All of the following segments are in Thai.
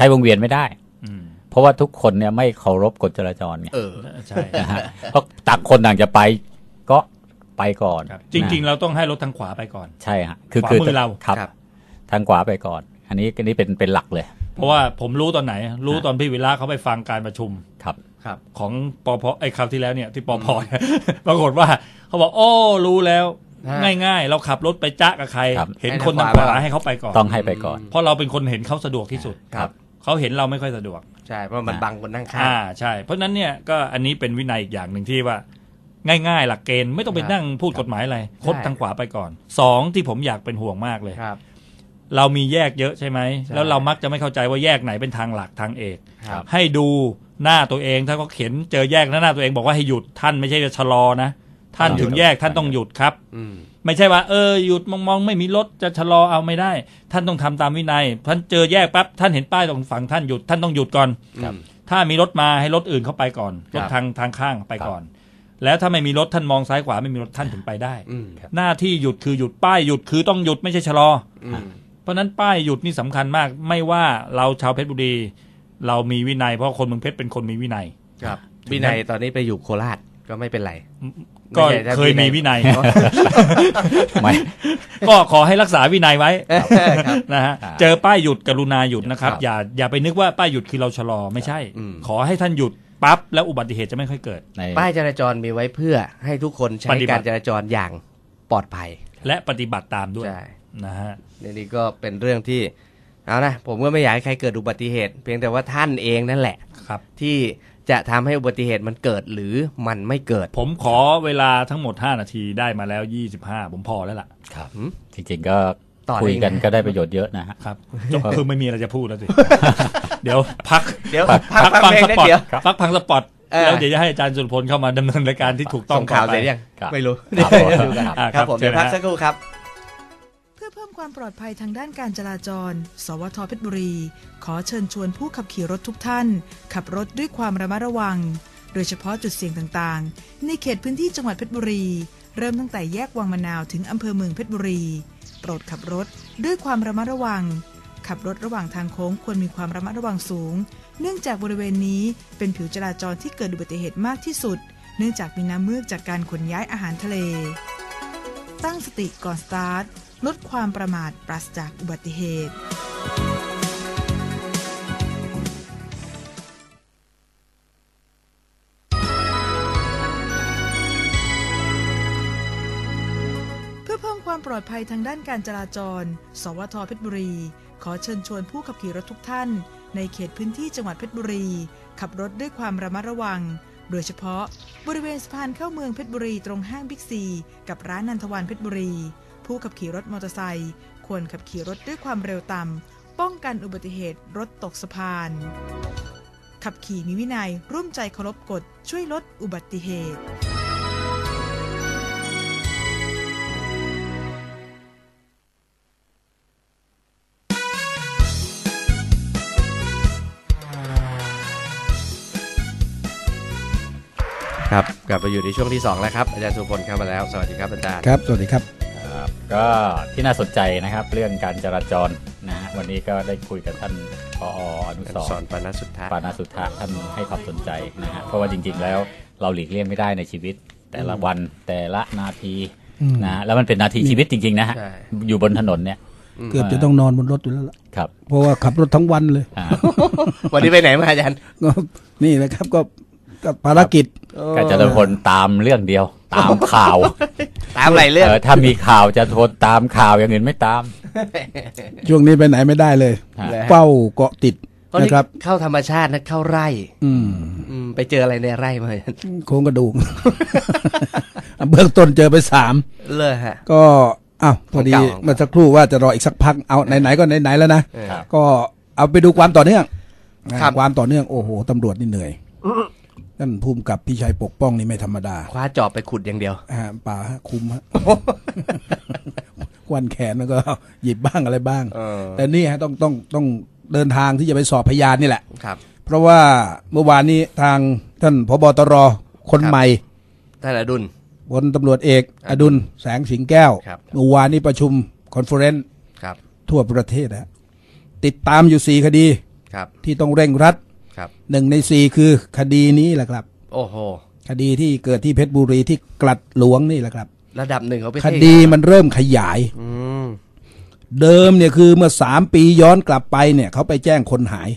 ช้วงเวียนไม่ได้อืมเพราะว่าทุกคนเนี่ยไม่เคารพกฎจราจรไงเออใช่นะฮะเพราะต่างคนต่างจะไปก็ไปก่อนครับจริง ๆ เราต้องให้รถทางขวาไปก่อน ใช่ฮะคือขวาคือมือเราครับครับ ทางขวาไปก่อน อันนี้อันนี้เป็นเป็นหลักเลย เพราะว่าผมรู้ตอนไหน รู้ตอนพี่วิระเขาไปฟังการประชุมครับครับ ของปพไอ้คราวที่แล้วเนี่ยที่ปพปรากฏว่าเขาบอกโอ้รู้แล้วฮะง่ายๆ เราขับรถไปจ้ากับใครครับเห็นให้คนทางทางขขวาวาให้เขาไปก่อน ต้องให้ไปก่อน เพราะเราเป็นคนเห็นเขาสะดวกที่สุดครับ เขาเห็นเราไม่ค่อยสะดวก ใช่ เพราะมันบังคนนั่งข้างอ่าใช่ เพราะฉะนั้นเนี่ยก็อันนี้เป็นวินัยอีกอย่างหนึ่งที่ว่า ง่ายๆ หลักเกณฑ์ไม่ต้องไปครับนั่งพูดกฎหมายอะไรคดใช่ทางขวาไปก่อนสองที่ผมอยากเป็นห่วงมากเลยครับ เรามีแยกเยอะใช่ไหมใช่แล้วเรามักจะไม่เข้าใจว่าแยกไหนเป็นทางหลักทางเอกครับให้ดูหน้าตัวเองถ้าเขาเขียนเจอแยกหน้าตัวเองบอกว่าให้หยุดท่านไม่ใช่จะชะลอนะ ท่านต้องหยุถึดงแยกท่านต้องหยุดครับอืมไม่ใช่ว่า เออหยุดมองมองไม่มีรถจะชะลอเอาไม่ได้ ท่านต้องทำตามวินัยท่านเจอแยกปั๊บท่านเห็นป้ายตรงฝั่งท่านหยุดท่านต้องหยุดก่อนครับถ้ามีรถมาให้รถอื่นเข้าไปก่อนครัรบถทางทางข้างไปก่อน แล้วถ้าไม่มีรถท่านมองซ้ายขวาไม่มีรถท่านถึงไปได้อืมหน้าที่หยุดคือหยุดป้ายหยุดคือต้องหยุดไม่ใช่ชะลออืมเพราะฉะนั้นป้ายหยุดนี่สำคัญมาก ไม่ว่าเราชาวเพชรบุรี เรามีวินัยเพราะคนเมืองเพชรเป็นคนมีวินัย ครับ วินัยตอนนี้ไปอยู่โคราชก็ไม่เป็นไร ก็ไม่ใช่ถ้าเคยมีวินัยไม่ก็ขอให้รักษาวินัยไว้ครับนะฮะอ่าเจอป้ายหยุดกรุณาหยุดนะครับครับ อย่าอย่าไปนึกว่าป้ายหยุดคือเราชะลอไม่ใช่อืมขอให้ท่านหยุดปั๊บแล้วอุบัติเหตุจะไม่ค่อยเกิดในป้ายจราจรมีไว้เพื่อให้ทุกคนใช้ปฏิบักาติรจราจรอย่างปลอดภัย และปฏิบัติตามด้วยใช่นะฮะนี่นี่ก็เป็นเรื่องที่เอานะผมก็ไม่อยากให้ใครเกิดอุบัติเหตุ เพียงแต่ว่าท่านเองนั่นแหละครับ ที่ จะทำให้อุบัติเหตุมันเกิดหรือมันไม่เกิด ผมขอเวลาทั้งหมด 5 นาทีได้มาแล้ว 25 ผมพอแล้วล่ะ ครับหืมจริงๆก็ต่อได้คุยกันไงก็ได้ประโยชน์เยอะนะฮะครับจบคือไม่มีอะไรจะพูดแล้วสิ เดี๋ยวพัก เดี๋ยวพักพักพักฟังเพลงสนะปอตเดี๋ยวพักพังสปอตเออแล้วเดี๋ยวจะให้อาจารย์สุรพลเข้ามาดำเนินรายการที่ถูกต้องส่งข่าวต่อเสไปร็จยังครับไม่รู้ครับเดี๋ยวดูกันอ่าครับผมเชิเดี๋ญยวพักนะฮะสักครู่ครับเพื่อเพิ่ม ความปลอดภัยทางด้านการจราจร สวทเพชรบุรี ขอเชิญชวนผู้ขับขี่รถทุกท่าน ขับรถด้วยความระมัดระวัง โดยเฉพาะจุดเสี่ยงต่างๆ ในเขตพื้นที่จังหวัดเพชรบุรี เริ่มตั้งแต่แยกวังมะนาวถึงอำเภอเมืองเพชรบุรี โปรดขับรถด้วยความระมัดระวัง ขับรถระหว่างทางโค้งควรมีความระมัดระวังสูง เนื่องจากบริเวณนี้เป็นผิวจราจรที่เกิดอุบัติเหตุมากที่สุด เนื่องจากมีน้ำเมือกจากการขนย้ายอาหารทะเล ตั้งสติก่อนสตาร์ท ลดความประมาทปราศจากอุบัติเหตุ เพื่อเพิ่มความปลอดภัยทางด้านการจราจร สวทเพชรบุรี ขอเชิญชวนผู้ขับขี่รถทุกท่าน ในเขตพื้นที่จังหวัดเพชรบุรี ขับรถด้วยความระมัดระวัง โดยเฉพาะบริเวณสะพานเข้าเมืองเพชรบุรีตรงห้างบิ๊กซี กับร้านนันทวันเพชรบุรี ผู้ขับขี่รถมอเตอร์ไซค์ควรขับขี่รถด้วยความเร็วต่ำป้องกันอุบัติเหตุรถตกสะพาน ขับขี่มีวินัยร่วมใจเคารพกฎช่วยลดอุบัติเหตุ ครับกลับมาอยู่ในช่วงที่สองแล้วครับ อาจารย์สุพลเข้ามาแล้ว สวัสดีครับอาจารย์ครับ สวัสดีครับครับ ก็ที่น่าสนใจนะครับ เรื่องการจราจรนะฮะวันนี้ก็ได้คุยกับท่านพออนุอาสจารย์สอรนณ์ปานาสุทธะปานาสุทธะท่านให้ความสนใจนะฮะเพราะว่าจริง ๆ แล้วเราหลีกเลี่ยงไม่ได้ในชีวิต แต่ละวันแต่ละนาทีอืมนะฮะแล้วมันเป็นนาทีชีวิตจริงๆนะฮะใช่อยู่บนถนนเนี่ยเกือบจะต้องนอนบนรถอยู่แล้วล่ะครับเพราะว่าขับรถทั้งวันเลยอ่าวันนี้ไปไหนมาอาจารย์ก็นี่แหละครับก็ก็ ภารกิจก็จะเป็นคนตามเรื่องเดียว ตามข่าวตามหลายเรื่องเออถ้ามีข่าวจะทนตามข่าวอย่างอื่นไม่ตาม ช่วงนี้ไปไหนไม่ได้เลยฮะเลยฮะเป้าเกาะติดเพราะนี่นะครับ เข้าธรรมชาตินะเข้าไร่ อืมอืมไปเจออะไรในไร่มาอาจารย์โครงกระดูกเบื้องต้นเจอไปสามเลยฮะ ก็อ้าวพอดีของเก่าเมื่อสักครู่ว่าจะรออีกสักพักเอาไหนๆก็ไหนๆแล้วนะเออครับก็เอาไปดูความต่อเนื่องครับความต่อเนื่องโอ้โหตำรวจนี่เหนื่อย ท่านภูมิกับพี่ชัยปกป้องนี่ไม่ธรรมดา คว้าจอบไปขุดอย่างเดียวฮะป่าฮะคุมฮะควันแขนแล้วก็หยิบบ้างอะไรบ้างเออแต่นี่ฮะต้องต้องต้องเดินทางที่จะไปสอบพยานนี่แหละครับ เพราะว่าเมื่อวานนี้ทางท่านพบตรคนครับใหม่ท่านอดุลพลตำรวจเอกอดุลแสงสิงแก้วครับเมื่อวานนี้ประชุมคอนเฟอเรนซ์ครับทั่วประเทศฮะติดตามอยู่สี่คดีครับที่ต้องเร่งรัด ครับหนึ่งในสี่คือคดีนี้แหละครับ โอ้โห คดีที่เกิดที่เพชรบุรีที่กลัดหลวงนี่แหละครับ ระดับหนึ่งเขาไปคดีมันเริ่มขยาย อืมเดิมเนี่ยคือเมื่อสามปีย้อนกลับไปเนี่ย เขาไปแจ้งคนหาย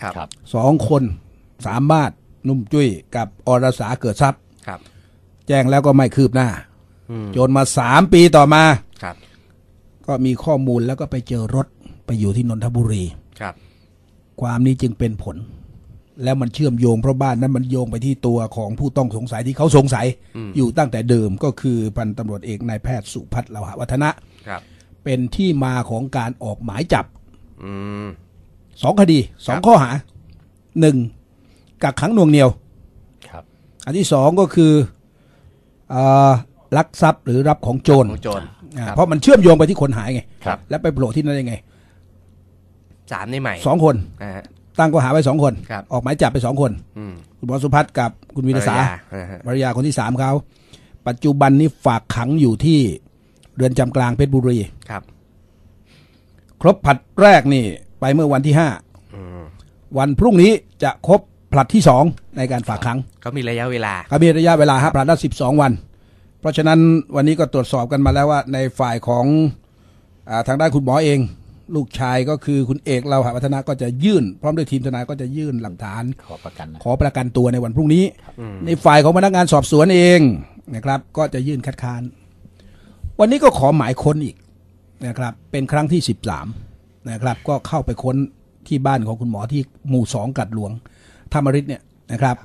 ครับครับสองคนสามบาทนุ่มจุ้ยกับอรสาเกิดทรัพย์ครับ แจ้งแล้วก็ไม่คืบหน้าอืมจนมาสามปีต่อมาครับ ก็มีข้อมูลแล้วก็ไปเจอรถไปอยู่ที่นนทบุรีครับ ความนี้จึงเป็นผล แล้วมันเชื่อมโยงเพราะบ้านนั้นมันโยงไปที่ตัวของผู้ต้องสงสัยที่เขาสงสัยอยู่ตั้งแต่เดิมก็คือพันตำรวจเอกนายแพทย์สุพัฒน์เลาหะวัฒนะครับ เป็นที่มาของการออกหมายจับอืมสองคดีสองครับข้อหาหนึ่งกักขังหน่วงเหนียว ครับ อันที่สองก็คือเออลักทรัพย์หรือรับของโจรของโจรอ่าครับเพราะมันเชื่อมโยงไปที่คนหายไงครับแล้วไปโผล่ที่นั่นได้ไงสามนี่ใหม่สองคนนะฮะ ตั้งข้อหาไว้สองคน ครับออกหมายจับไปสองคน อืม คุณหมอสุพัฒน์กับคุณวีรสาภรรยนะฮะ ภรรยาคนที่สามเขาปัจจุบันนี้ฝากขังอยู่ที่เรือนจำกลางเพชรบุรี ครับ ครบผลัดแรกนี่ไปเมื่อวันที่ห้าอืมวันพรุ่งนี้จะครบผลัดที่สองในการฝากขัง เขามีระยะเวลาเขามีระยะเวลาฮะผลัดละสิบสองวัน เพราะฉะนั้นวันนี้ก็ตรวจสอบกันมาแล้วว่าในฝ่ายของอาทางด้านคุณหมอเอง ลูกชายก็คือคุณเอกเราหะวัฒนะก็จะยื่น พร้อมด้วยทีมทนายก็จะยื่นหลักฐาน ขอประกันนะขอประกันตัวในวันพรุ่งนี้ ในฝ่ายของพนักงานสอบสวนเองนะครับ ก็จะยื่นคัดค้าน วันนี้ก็ขอหมายค้นอีกนะครับ เป็นครั้งที่สิบสามนะครับ ก็เข้าไปค้นที่บ้านของคุณหมอที่หมู่สองกัดหลวงธรรมริตเนี่ยนะครับ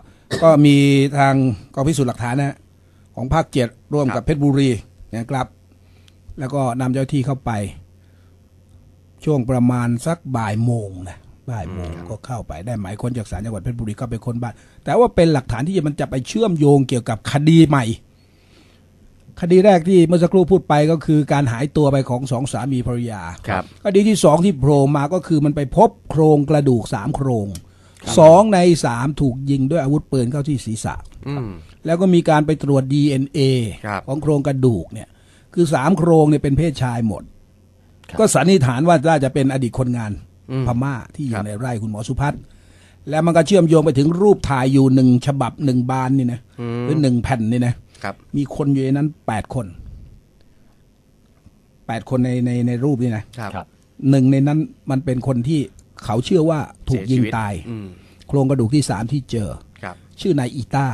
ก็มีทางกองพิสูจน์หลักฐานนะฮะของภาคเจ็ดร่วมกับเพชรบุรีนะครับ แล้วก็นำเจ้าหน้าที่เข้าไป ช่วงประมาณสักบ่ายโมงนะบ่ายโมงก็เข้าไปได้หมายค้นจากศาลจังหวัดเพชรบุรีก็ไปค้นบ้าน แต่ว่าเป็นหลักฐานที่มันจะไปเชื่อมโยงเกี่ยวกับคดีใหม่ คดีแรกที่เมื่อสักครู่พูดไปก็คือการหายตัวไปของสองสามีภรรยาครับคดีที่สองที่โผล่มาก็คือมันไปพบโครงกระดูกสามโครงสองในสามถูกยิงด้วยอาวุธปืนเข้าที่ศีรษะอืมแล้วก็มีการไปตรวจ DNA ครับของโครงกระดูกเนี่ย คือสามโครงเนี่ยเป็นเพศชายหมดครับ ก็สันนิษฐานว่าน่าจะเป็นอดีตคนงานอืมพม่าที่อครัยู่บในไร่คุณหมอสุพัฒน์แล้วมันก็เชื่อมโยงไปถึงรูปถ่ายอยู่หนึ่งฉบับหนึ่งบานนี่นะอืมหรือหนึ่งแผ่นนี่นะครับ มีคนอยู่ในนั้นแปดคนแปดคนในในในรูปนี่นะครับครับหนึ่งในนั้นมันเป็นคนที่เขาเชื่อว่าถูกยิงเสีชีวิตายอืมโครงกระดูกที่สามที่เจอครับ ชื่อนายอีต้า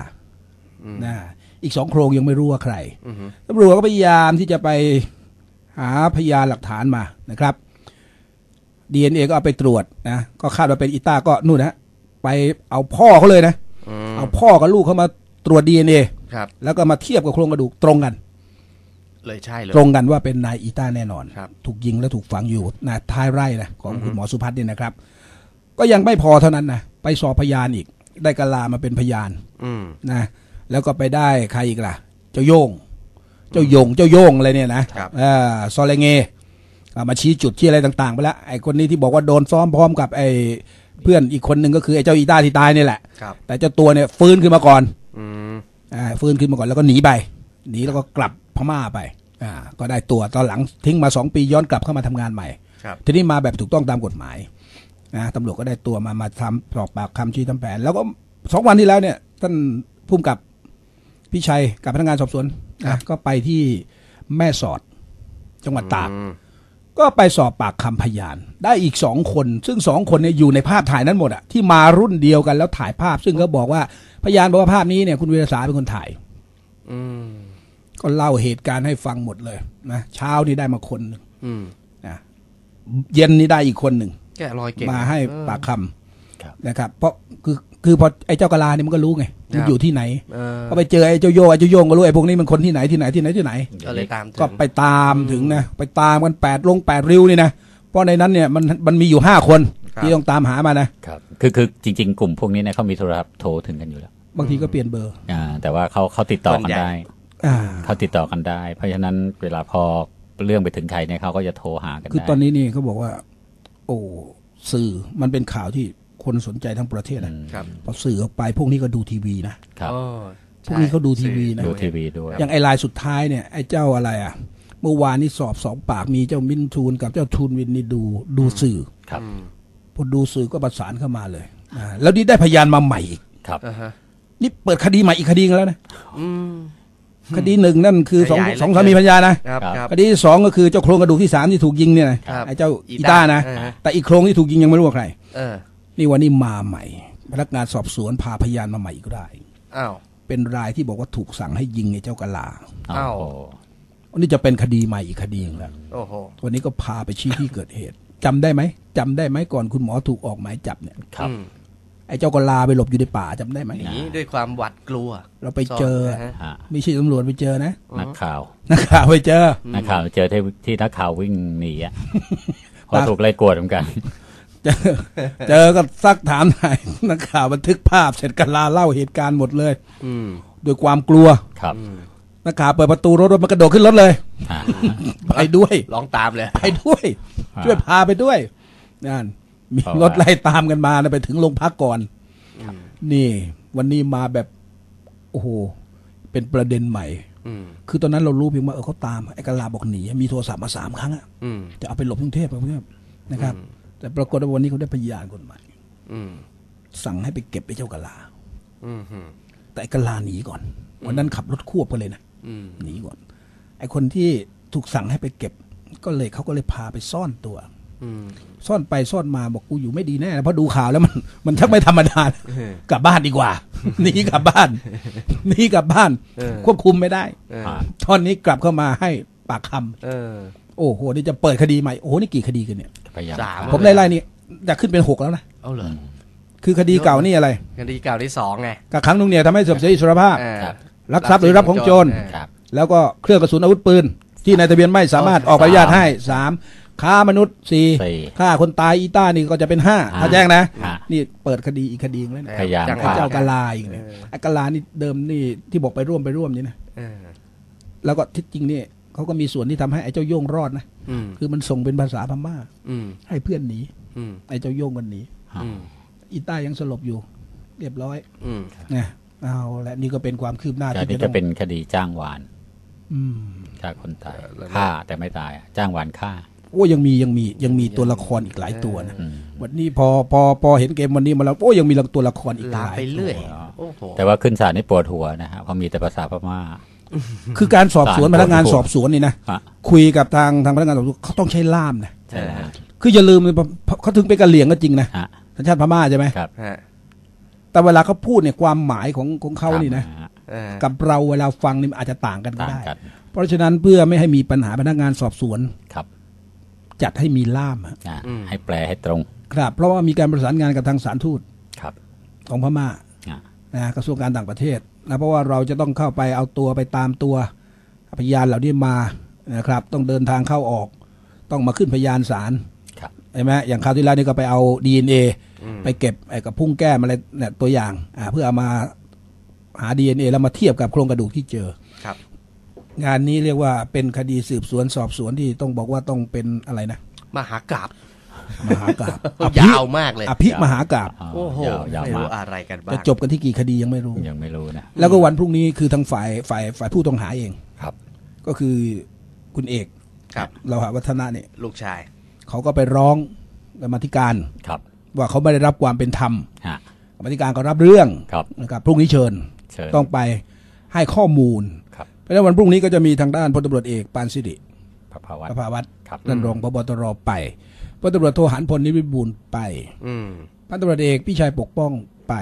อืมนะอีกสองโครงยังไม่รู้ว่าใครอืมตำรวจก็พยายามที่จะไป หาพยานหลักฐานมานะครับ DNA ก็เอาไปตรวจนะก็คาดว่าเป็นอีต้าก็นู่นนะไปเอาพ่อเขาเลยนะอืมเอาพ่อกับลูกเขามาตรวจ DNA ครับ แล้วก็มาเทียบกับโครงกระดูกตรงกัน เลยใช่เลยตรงกันว่าเป็นนายอีต้าแน่นอนครับถูกยิงและถูกฝังอยู่นะท้ายไร่นะของคุณหมอสุพัฒน์เนี่ยนะครับ ก็ยังไม่พอเท่านั้นนะไปสอบพยานอีก ได้กะลามาเป็นพยานอืมนะแล้วก็ไปได้ใครอีกล่ะ เจ้าโยง เจ้าโยงเจ้าโยงอะไรเนี่ยนะครับเออซอเลเงอ่ามาชี้จุดที่อะไรต่าง ๆ ไปแล้วไอ้คนนี้ที่บอกว่าโดนซ้อมพร้อมกับไอ้เพื่อนอีกคนหนึ่งก็คือไอ้เจ้าอีต้าที่ตายนี่แหละ ครับ แต่เจ้าตัวเนี่ยฟื้นขึ้นมาก่อนอืมอ่าฟื้นขึ้นมาก่อนแล้วก็หนีไปหนีแล้วก็กลับพม่าไปอ่าก็ได้ตัวตอนหลังทิ้งมาสองปีย้อนกลับเข้ามาทำงานใหม่ ครับ ทีนี้มาแบบถูกต้องตามกฎหมายนะตำรวจก็ได้ตัวมามาทำสอบปากคำชี้ทำแผน แล้วก็สองวันที่แล้วเนี่ย ท่านผู้กำกับพี่ชัยกับพนักงานสอบสวน นะก็ไปที่แม่สอดจังหวัดตากอืมก็ไปสอบปากคำพยาน ได้อีกสองคน ซึ่งสองคนเนี่ยอยู่ในภาพถ่ายนั้นหมดอะที่มารุ่นเดียวกันแล้วถ่ายภาพ ซึ่งก็บอกว่าพยานบอกว่าภาพนี้เนี่ย คุณวีรสาเป็นคนถ่ายอืมก็เล่าเหตุการณ์ให้ฟังหมดเลยนะเช้านี่ได้มาคนหนึ่งอืมนะเย็นนี่ได้อีกคนหนึ่งแกะรอยเก่งมาให้เออปากคครับำนะครับ เพราะคือ คือพอไอ้เจ้ากะลาเนี่ยมันก็รู้ไงมันครับอยู่ที่ไหนเออก็ไปเจอไอ้เจ้าโยงไอ้เจ้าโยงก็รู้ไอ้พวกนี้มันคนที่ไหนที่ไหนที่ไหนที่ไหน ก็เลยตามถึงก็ไปตามถึงนะไปตามกันแปดลงแปดริ้วนี่นะเพราะในนั้นเนี่ยมันมันมีอยู่ห้าคนครับที่ต้องตามหามานะครับคือคือจริง ๆ กลุ่มพวกนี้เนี่ยเขามีโทรศัพท์โทรถึงกันอยู่แล้ว บางทีก็เปลี่ยนเบอร์อ่าแต่ว่าเขาเขาติดต่อกันได้อ่าเขาติดต่อกันได้ เพราะฉะนั้นเวลาพอเรื่องไปถึงใครเนี่ยเขาก็จะโทรหากันคือได้ตอนนี้นี่เขาบอกว่า โอ้สื่อมันเป็นข่าวที่ คนสนใจทั้งประเทศอืนะมครับพอสื่อออกไปพวกนี้ก็ดูทีวีนะครับโอ้พวกนี้เขาดูทีวีนะดูทีวีด้วยอย่างไอ้ลายสุดท้ายเนี่ยไอ้เจ้าอะไรอะ เมื่อวานนี้สอบสองปากมีเจ้ามินทูนกับเจ้าทูนวินนี่ดูดูสื่อครับอืมพอดูสื่อก็ประสานเข้ามาเลยอ่าแล้วนี่ได้พยานมาใหม่อีกครับอ่าฮะนี่เปิดคดีใหม่อีกคดีนึงแล้วนะอืมคดีหนึ่งนั่นคือสองขยายสองเหลือสามีเกินพัญญานะครับครับคดีที่สองก็คือเจ้าโครงกระดูกที่สามที่ถูกยิงเนี่ยนะครับไอ้เจ้าอีอีต้าต้านะอ่าฮะแต่อีกโครงที่ถูกยิงยังไม่รู้ว่าใครเออ นี่วันนี้มาใหม่ พนักงานสอบสวนพาพยานมาใหม่อีกรายอ้าวเป็นรายที่บอกว่าถูกสั่งให้ยิงไอ้เจ้ากะลาอ้าวโอ้วันนี้จะเป็นคดีใหม่อีกคดีหนึงแล้วโอ้โหวันนี้ก็พาไปชี้ที่เกิดเหตุจำได้ไหมจำได้ไหมก่อนคุณหมอถูกออกหมายจับเนี่ยครับอืมไอ้เจ้ากะลาไปหลบอยู่ในป่าจำได้ไหมหนีด้วยความหวาดกลัว เราไปเจอซ่นนะฮะฮะไม่ใช่ตำรวจไปเจอนะนักข่าวนักข่าวไปเจอนักข่าวเจอที่ที่นักข่าววิ่งหนีอะพอถูกไล่กวดเหมือนกัน เจอเจอก็ซักถามนายนักข่าวบันทึกภาพเสร็จกะลาเล่าเหตุการณ์หมดเลย อืมด้วยความกลัวครับนักข่าวเปิดประตูรถรถมันกระโดดขึ้นรถเลยฮะไปด้วยร้องตามเลยไปด้วยอ่าช่วยพาไปด้วยนั่นมีเพราะว่ารถไล่ตามกันมานะไปถึงโรงพักก่อนนี่ วันนี้มาแบบโอ้โหเป็นประเด็นใหม่อืมคือตอนนั้นเรารู้เพียงว่าเออเขาตามไอ้กะลาบอกหนีมีโทรศัพท์มาสามครั้งอะอืมจะเอาไปหลบกรุงเทพกรุงเทพนะครับ แต่ปรากฏว่าวันนี้เขาได้พยานคนใหม่อืมสั่งให้ไปเก็บไอ้เจ้ากะลาอืมอืมแต่ไอ้กะลาหนีก่อน วันนั้นขับรถควบกันเลยนะอืมหนีก่อน ไอ้คนที่ถูกสั่งให้ไปเก็บ ก็เลยเขาก็เลยพาไปซ่อนตัวอืมซ่อนไปซ่อนมาบอกกูอยู่ไม่ดีแน่นะเพราะดูข่าวแล้วมันมันชักไม่ธรรมดาเออกลับบ้านดีกว่าหนีกลับบ้านหนีกลับบ้านเออควบคุมไม่ได้เอออ่าตอนนี้กลับเข้ามาให้ปากคำเออโอ้โหนี่จะเปิดคดีใหม่โอ้โหนี่กี่คดีกันเนี่ยพยายามสาม ผมไล่ๆนี่จะขึ้นเป็นหกแล้วนะ เอาเหรอ คือคดีเก่านี่อะไรคดีเก่าที่สองไงกักขังหนุ่งเหนี่ยวทำให้เสื่อมเสียอิสรภาพเออครับ ลักทรัพย์หรือรับของโจรเออครับ แล้วก็เครื่องกระสุนอาวุธปืน ที่นายทะเบียนไม่สามารถออกใบอนุญาตให้สามค้ามนุษย์สี่สี่ฆ่าคนตายอีต้านี่ก็จะเป็นห้าอ่าถ้าแจ้งนะ อ่านี่เปิดคดีอีกคดีหนึงแล้วนะพยายาม จังหไอ้วะ เจ้ากะลาอีกเนี่ยไอ้กะลานี่เดิมนี่ที่บอกไปร่วมไปร่วมนี่นะ เออแล้วก็ที่จริงนี่เขาก็มีส่วนที่ทำให้ไอ้เจ้าโย่งรอดนะอืม คือมันส่งเป็นภาษาพม่าอืมให้เพื่อนหนีอืมไอ้เจ้าโย่งมันหนีอืมอีต้ายังสลบอยู่ เรียบร้อยอืมนะเอาและนี่ก็เป็นความคืบหน้าก็ที่นี่จะก็ต้องเป็นคดีจ้างวานอืมฆ่าคนตายฆ่าแต่ไม่ตายอะจ้างวานฆ่าโอ้ยังมียังมียังมีตัวละครอีกหลายตัวนะอืมวันนี้พอพอพอเห็นเกมวันนี้มาแล้วโอ้ยังมีตัวละครอีกหลามลายไปเรื่อยอ๋อโอ้โหแต่ว่าขึ้นศาลนี่ปวดหัวนะฮะเพราะมีแต่ภาษาพม่า คือการสอบสวนศาลพนักงานปวดหัวสอบสวนนี่นะฮะคุยกับทางทางพนักงานสอบสวนเขาต้องใช้ล่ามนะใช่ฮะคืออย่าลืมเลยเขาถึงเป็นกะเหลี่ยงก็จริงนะฮะสัญชาติพม่าใช่ไหมครับฮะแต่เวลาเขาพูดเนี่ยความหมายของของเขานี่นะฮเออกับเราเวลาฟังนี่มันอาจจะต่างกันก็ต่างได้กันเพราะฉะนั้นเพื่อไม่ให้มีปัญหาพนักงานสอบสวนครับ จัดให้มีล่ามฮะอ่าให้แปลให้ตรง ครับ เพราะว่ามีการประสานงานกับทางสารทูตครับ ของพม่าอ่า นะกระทรวงการต่างประเทศนะเพราะว่าเราจะต้องเข้าไปเอาตัวไปตามตัวพยานเหล่านี้มานะครับ ต้องเดินทางเข้าออก ต้องมาขึ้นพยานศาลครับใช่ไหมอย่างคราวที่แล้วนี่ก็ไปเอา DNA ไปเก็บไอ้กับพุ่งแก้มอะไรเนี่ยตัวอย่างอ่าเพื่อเอามาหา DNA แล้วมาเทียบกับโครงกระดูกที่เจอครับ งานนี้เรียกว่าเป็นคดีสืบสวนสอบสวนที่ต้องบอกว่าต้องเป็นอะไรนะมหากราบ มหากราบอภิยาวมากเลยอภิมหากราบอ่าโอ้โหยาวยาวไม่มารู้กอะไรกันบ้าจะงจบกันที่กี่คดียังไม่รู้ยังไม่รู้นะแล้วก็วันพรุ่งนี้คือทางฝ่ายฝ่ายฝ่ายผู้ต้องหาเองครับ ก็คือคุณเอกครับเราหาวัฒนะเนี่ยลูกชาย เขาก็ไปร้องกรรมาธิการครับ ว่าเขาไม่ได้รับความเป็นธรรมฮะกรรมาธิการก็รับเรื่องครับนะครับพรุ่งนี้เชิญเชิญต้องไปให้ข้อมูลครับเพราะฉะนั้นวันพรุ่งนี้ก็จะมีทางด้านพลตำรวจเอกปานสิริพระภาวัตประภาวัตรครับท่านรองพบตรไป พลตำรวจโทหันพลนิวิบูลย์ไปอืมพันตำรวจเอกพี่ชัยปกป้องไป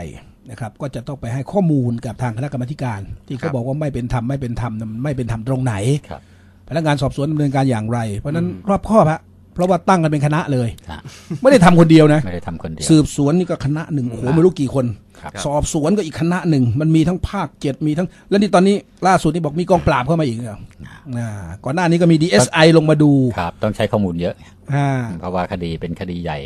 นะครับ ก็จะต้องไปให้ข้อมูลกับทางคณะกรรมาธิการ ที่ครัเขาบบอกว่าไม่เป็นธรรมไม่เป็นธรรมนั้นไม่เป็นธรรมตรงไหนครับพนักงานสอบสวนดำเนินการอย่างไร เพราะฉะนั้นอืมรอบครอบฮะเพราะว่าตั้งกันเป็นคณะเลยฮะไม่ได้ทำคนเดียวนะไม่ได้ทำคนเดียวสืบสวนนี่ก็คณะหนึ่งโอ้โหไม่รู้กี่คนครับสอบสวนก็อีกคณะหนึ่ง มันมีทั้งภาคเจ็ดมีทั้ง แล้วนี่ตอนนี้ล่าสุดนี่บอกมีกองปราบเข้ามาอีกเหรออ่าก่อนหน้านี้ก็มี DSI ลงมาดูครับต้องใช้ข้อมูลเยอะอ่า เพราะว่าคดีเป็นคดีใหญ่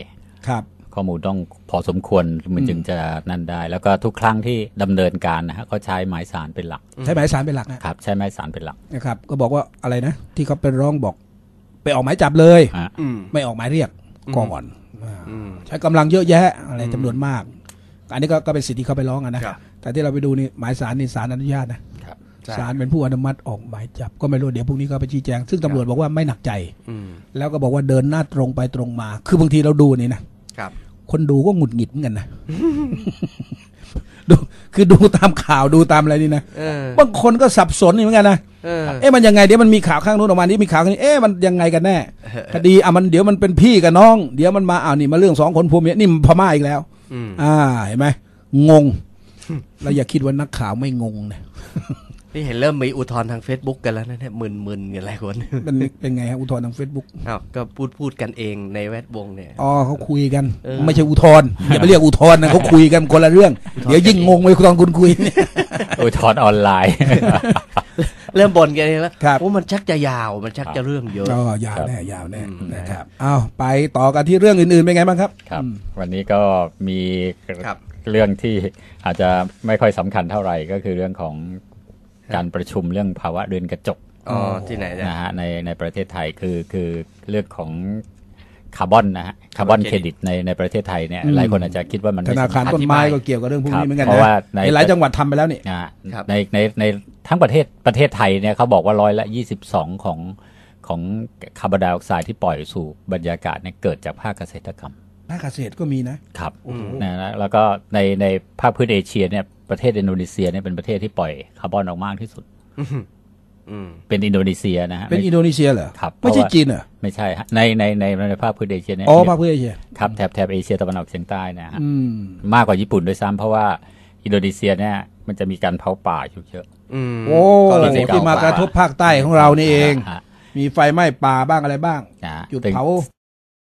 ครับ ข้อมูลต้องพอสมควรมันจึงจะนั่นได้ แล้วก็ทุกครั้งที่ดำเนินการนะฮะเขาใช้หมายสารเป็นหลัก ใช้หมายสารเป็นหลักนะครับ ใช้หมายสารเป็นหลักนะครับ ก็บอกว่าอะไรนะ ที่เขาเป็นร้องบอก ไปออกหมายจับเลยฮะอืมไม่ออกหมายเรียกก่อนอ่าอืมใช้กำลังเยอะแยะอะไรอืมจำนวนมาก อันนี้ก็ก็เป็นสิทธิที่เขาไปร้องอะนะครับแต่ที่เราไปดูนี่หมายสารนี่สารอนุญาตนะ ครับใช่สารเป็นผู้อนุมัติออกหมายจับก็ไม่รู้เดี๋ยวพรุ่งนี้ก็ไปชี้แจง ซึ่งตำรวจบอกว่าไม่หนักใจอืมแล้วก็บอกว่าเดินหน้าตรงไปตรงมา คือบางทีเราดูนี่นะครับคนดูก็หงุดหงิดเหมือนกันนะดูคือดูตามข่าวดูตามอะไรนี่นะเออบางคนก็สับสนเหมือนกันนะเออเอ๊ะมันยังไงเดี๋ยวมันมีข่าวข้างนู้นออกมานี่มีข่าวข้างนี้เอ๊ะมันยังไงกันแน่คดีอะมันเดี๋ยวมันเป็นพี่กับน้อง เดี๋ยวมันมาอ้าวนี่มาเรื่องสองคนผัวเมียนี่มันพม่าอีกแล้วอืมอ่าเห็นไหมงงเราอย่าคิดว่านักข่าวไม่งงนะ นี่เห็นเริ่มมีอุทธรณ์ทาง Facebook กันแล้วนะเนี่ยมึนๆกันหลายคนเป็นเป็นไงฮะอุทธรณ์ทางเฟซบุ๊กอ้าวก็พูดพูดกันเองในแวดวงเนี่ยอ๋อเขาคุยกันเออไม่ใช่อุทธรณ์อย่าไปเรียกอุทธรณ์นะเขาคุยกันคนละเรื่อง เดี๋ยวยิ่งงงไปตอนคุณคุยเนี่ยอุทธรณ์ออนไลน์ เริ่มบ่นกันเองแล้วครับโอ้มันชักจะยาวมันชักจะเรื่องเยอะก็ยาวแน่ยาวแน่อืมนะครับอ้าวไปต่อกันที่เรื่องอื่นๆเป็นไงบ้างครับครับอืมวันนี้ก็มีครับเรื่องที่อาจจะไม่ค่อยสำคัญเท่าไหร่ก็คือเรื่องของ การประชุมเรื่องภาวะเรือนกระจกอ๋อที่ไหนเนี่ยนะฮะในในประเทศไทยคือคือเรื่องของคาร์บอนนะฮะคาร์บอน Carbon เครดิตในในประเทศไทยเนี่ยอืมหลายคนอาจจะคิดว่ามันธไม่นาคารสำคัญต้นไม้อธิบายก็เกี่ยวกับเรื่องพวกครับนี้เหมือนกันเพราะนะว่าในหลายจังหวัดทำไปแล้วนี่นะฮะครับในในในทั้งประเทศประเทศไทยเนี่ยเขาบอกว่าร้อยละ22ของของคาร์บอนไดออกไซด์ที่ปล่อยสู่บรรยากาศเนี่ยเกิดจากภาคเกษตรกรรม ภาคเกษตรก็มีนะครับอืมนะนะแล้วก็ในในภาคพื้นเอเชียเนี่ยประเทศอินโดนีเซียเนี่ยเป็นประเทศที่ปล่อยคาร์บอนออกมากที่สุดอืมเป็นอินโดนีเซียนะฮะเป็นไม่อินโดนีเซียเหรอครับไม่ใช่เพราะว่าจีนเหรอไม่ใช่ฮะในในในในภาคพื้นเอเชียเนี่ยอ๋อภาคพื้นเอเชียครับแถบแถบเอเชียตะวันออกเฉียงใต้นะฮะอืมมากกว่าญี่ปุ่นด้วยซ้ำเพราะว่าอินโดนีเซียเนี่ยมันจะมีการเผาป่าอยู่เยอะอืมโอ้ก็เลยไม่ที่มากระทบภาคใต้ของเรานี่เองฮะมีไฟไหม้ป่าบ้างอะไรบ้างนะฮะจุดซึ่งเผา